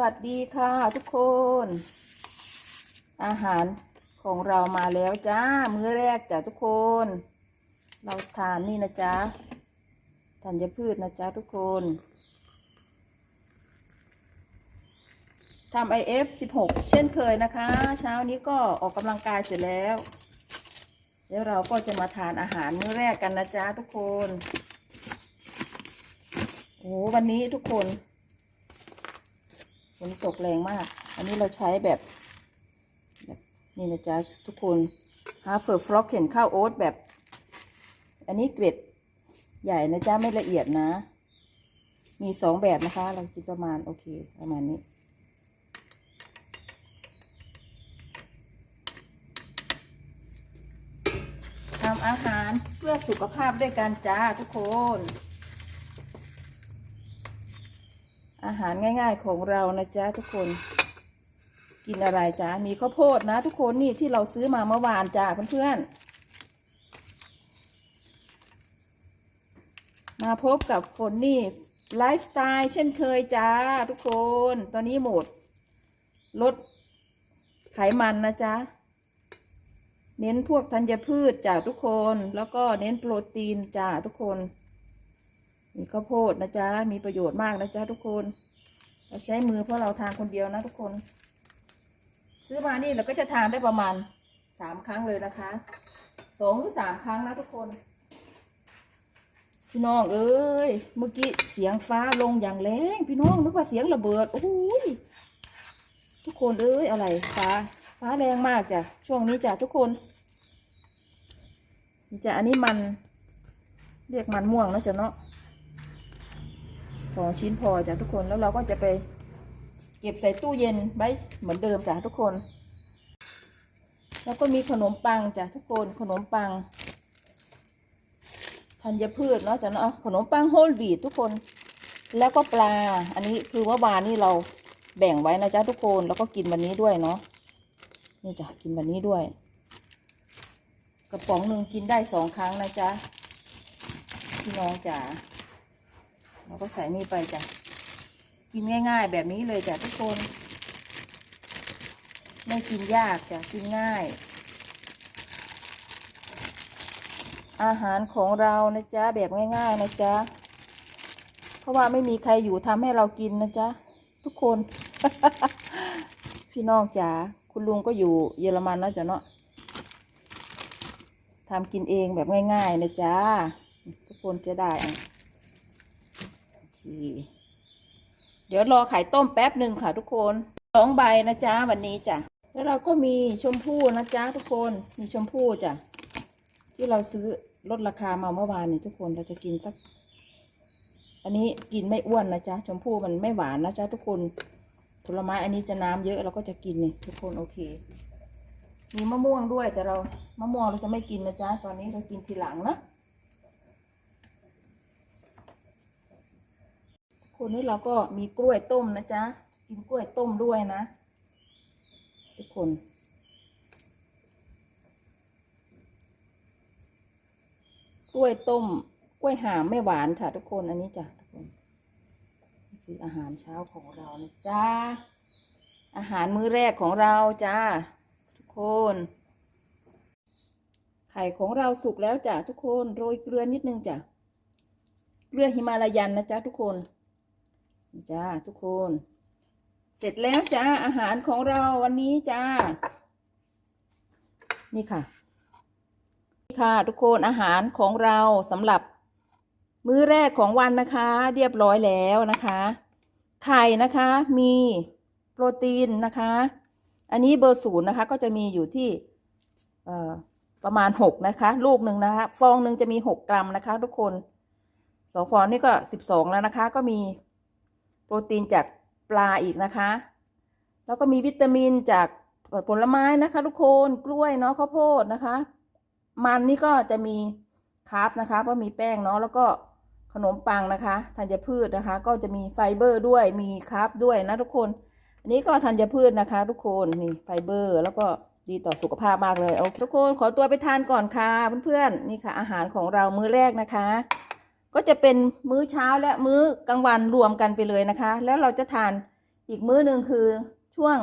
วัสดีค่ะทุกคน อาหารของเรามาแล้วจ้า มื้อแรกจ้ะทุกคน เราทานนี่นะจ๊ะธัญพืชนะจ๊ะทุกคนทำไอเอฟสิบหกเช่นเคยนะคะ เช้านี้ก็ออกกำลังกายเสร็จแล้วเดี๋ยวเราก็จะมาทานอาหารมื้อแรกกันนะจ๊ะทุกคนโอ้วันนี้ทุกคน ฝนตกแรงมาก อันนี้เราใช้แบบแบบ นี่นะจ๊ะทุกคนฮาเฟอร์ฟล็อกเห็นข้าวโอ๊ตแบบ อันนี้เกร็ดใหญ่นะจ๊ะไม่ละเอียดนะ มีสองแบบนะคะ เรากินประมาณโอเคประมาณนี้ทำอาหารเพื่อสุขภาพด้วยกันจ้าทุกคน อาหารง่าย ๆของเรานะจ๊ะทุกคน กินอะไรจ้ามีข้าวโพดนะ ทุกคนนี่ที่เราซื้อมาเมื่อวานจ้าเพื่อนๆมาพบกับฝนนี่ไลฟ์สไตล์เช่นเคยจ้าทุกคน ตอนนี้หมด ลดไขมันนะจ๊ะ เน้นพวกธัญพืชจาทุกคน แล้วก็เน้นโปรตีนจาทุกคน มีข้าวโพดนะจ๊ะ มีประโยชน์มากนะจ๊ะทุกคน เราใช้มือเพราะเราทานคนเดียวนะทุกคน ซื้อมานี่เราก็จะทานได้ประมาณสามครั้งเลยนะคะสองหรือสามครั้งนะทุกคนพี่น้องเอ้ย เมื่อกี้เสียงฟ้าลงอย่างแรงพี่น้องนึกว่าเสียงระเบิดโอ้ยทุกคนเอ้ยอะไรฟ้าฟ้าแรงมากจ้ะช่วงนี้จ้ะทุกคนนี่จ้ะอันนี้มัน เรียกมันม่วงนะจ๊ะเนาะ สองชิ้นพอจ้ะทุกคนแล้วเราก็จะไปเก็บใส่ตู้เย็นไว้เหมือนเดิมจ้ะทุกคน แล้วก็มีขนมปังจ้ะทุกคนขนมปังธัญพืชเนาะจ้ะเนาะขนมปังโฮลวีททุกคน แล้วก็ปลา อันนี้คือเมื่อวานนี่เราแบ่งไว้นะจ๊ะทุกคนแล้วก็กินวันนี้ด้วยเนาะนี่จ้ะกินวันนี้ด้วย กระป๋องหนึ่งกินได้สองครั้งนะจ๊ะพี่น้องจ๋า เราก็ใส่นี่ไปจ้ะ กินง่าย ๆ แบบนี้เลยจ้ะทุกคน ไม่กินยากจ้ะ กินง่าย อาหารของเรานะจ๊ะ แบบง่าย ๆ นะจ๊ะ เพราะว่าไม่มีใครอยู่ทำให้เรากินนะจ๊ะ ทุกคน พี่น้องจ๋า คุณลุงก็อยู่เยอรมันแล้วจ้ะเนาะทำกินเองแบบง่าย ๆ นะจ๊ะทุกคนจะได้อะ เดี๋ยวรอไข่ต้มแป๊บหนึ่งค่ะทุกคนสองใบนะจ๊ะวันนี้จ้ะแล้วเราก็มีชมพู่นะจ๊ะทุกคนมีชมพู่จ้ะที่เราซื้อลดราคามาเมื่อวานนี่ทุกคนเราจะกินสัก อันนี้กินไม่อ้วนนะจ๊ะชมพู่มันไม่หวานนะจ๊ะทุกคนผลไม้อันนี้จะน้ำเยอะเราก็จะกินนี่ทุกคนโอเค มีมะม่วงด้วยแต่เรามะม่วงเราจะไม่กินนะจ๊ะตอนนี้เรากินทีหลังนะ คนนี้เราก็มีกล้วยต้มนะจ๊ะ กินกล้วยต้มด้วยนะ ทุกคน กล้วยต้ม กล้วยหามไม่หวานค่ะทุกคนอันนี้จ้ะทุกคนนี่คืออาหารเช้าของเรานะจ๊ะ อาหารมื้อแรกของเราจ้าทุกคนไข่ของเราสุกแล้วจ้ะทุกคน โรยเกลือนิดนึงจ้ะ เกลือหิมาลายันนะจ๊ะทุกคน จ้าทุกคน เสร็จแล้วจ้าอาหารของเราวันนี้จ้า นี่ค่ะ นี่ค่ะ ทุกคนอาหารของเราสำหรับ มื้อแรกของวันนะคะ เรียบร้อยแล้วนะคะ ไข่นะคะ มีโปรตีนนะคะ อันนี้เบอร์ศูนย์นะคะ ก็จะมีอยู่ที่เอ่อประมาณหกนะคะ ลูกหนึ่งนะคะ ฟองหนึ่งจะมีหกกรัมนะคะ ทุกคนสองฟองนี่ก็สิบสองแล้วนะคะ ก็มี รตีนจากปลาอีกนะคะ แล้วก็มีวิตามินจากผลไม้นะคะ ทุกคนกล้วยเนาะข้าวโพดนะคะ มันนี่ก็จะมีคาร์บนะคะเพราะมีแป้งเนาะแล้วก็ขนมปังนะคะธัญพืชนะคะ ก็จะมีไฟเบอร์ด้วยมีคาร์บด้วยนะทุกคน อันนี้ก็ธัญพืชนะคะ ทุกคนนี่ไฟเบอร์ แล้วก็ดีต่อสุขภาพมากเลยโอเคทุกคนขอตัวไปทานก่อนค่ะเพื่อนๆนี่ค่ะ อาหารของเรามื้อแรกนะคะ ก็จะเป็นมื้อเช้าและมื้อกลางวันรวมกันไปเลยนะคะ แล้วเราจะทานอีกมื้อหนึ่งคือช่วง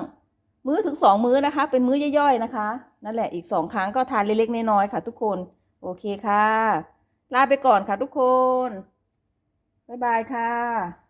มื้อถึงสองมื้อนะคะ เป็นมื้อย่อยๆนะคะ นั่นแหละอีกสองครั้งก็ทานเล็กๆน้อยๆค่ะ ทุกคนโอเคค่ะ ลาไปก่อนค่ะทุกคน บ๊ายบายค่ะ